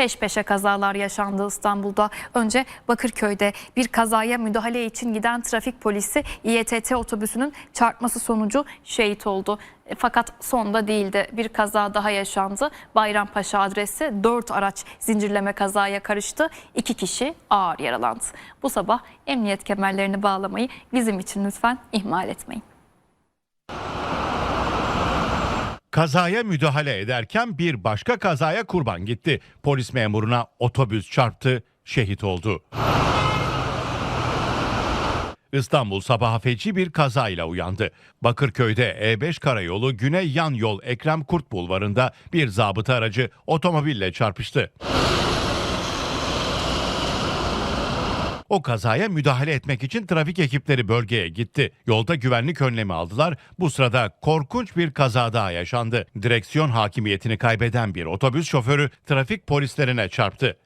Peş peşe kazalar yaşandı İstanbul'da. Önce Bakırköy'de bir kazaya müdahale için giden trafik polisi İETT otobüsünün çarpması sonucu şehit oldu. E, Fakat sonda değildi. Bir kaza daha yaşandı. Bayrampaşa adresi 4 araç zincirleme kazaya karıştı. 2 kişi ağır yaralandı. Bu sabah emniyet kemerlerini bağlamayı bizim için lütfen ihmal etmeyin. Kazaya müdahale ederken bir başka kazaya kurban gitti. Polis memuruna otobüs çarptı, şehit oldu. İstanbul sabahı feci bir kazayla uyandı. Bakırköy'de E5 karayolu Güney Yan Yol Ekrem Kurt Bulvarı'nda bir zabıta aracı otomobille çarpıştı. O kazaya müdahale etmek için trafik ekipleri bölgeye gitti. Yolda güvenlik önlemi aldılar. Bu sırada korkunç bir kaza daha yaşandı. Direksiyon hakimiyetini kaybeden bir otobüs şoförü trafik polislerine çarptı.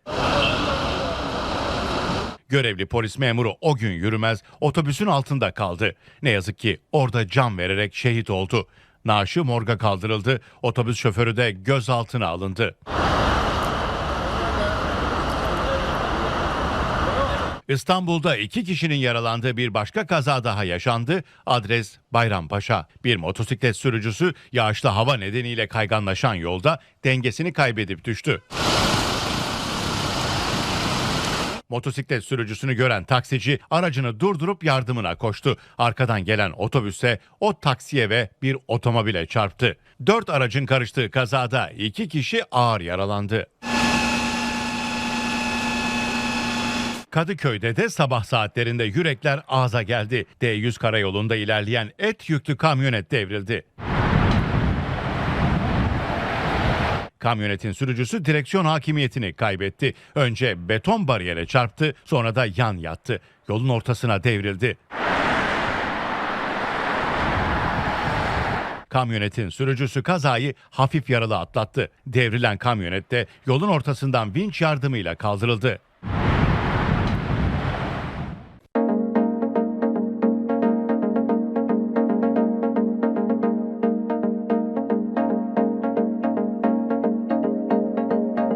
Görevli polis memuru o gün yürümez otobüsün altında kaldı. Ne yazık ki orada can vererek şehit oldu. Naaşı morga kaldırıldı. Otobüs şoförü de gözaltına alındı. İstanbul'da iki kişinin yaralandığı bir başka kaza daha yaşandı. Adres Bayrampaşa. Bir motosiklet sürücüsü yağışlı hava nedeniyle kayganlaşan yolda dengesini kaybedip düştü. Motosiklet sürücüsünü gören taksici aracını durdurup yardımına koştu. Arkadan gelen otobüse o taksiye ve bir otomobile çarptı. Dört aracın karıştığı kazada iki kişi ağır yaralandı. Kadıköy'de de sabah saatlerinde yürekler ağza geldi. D100 karayolunda ilerleyen et yüklü kamyonet devrildi. Kamyonetin sürücüsü direksiyon hakimiyetini kaybetti. Önce beton bariyere çarptı, sonra da yan yattı. Yolun ortasına devrildi. Kamyonetin sürücüsü kazayı hafif yaralı atlattı. Devrilen kamyonet de yolun ortasından vinç yardımıyla kaldırıldı.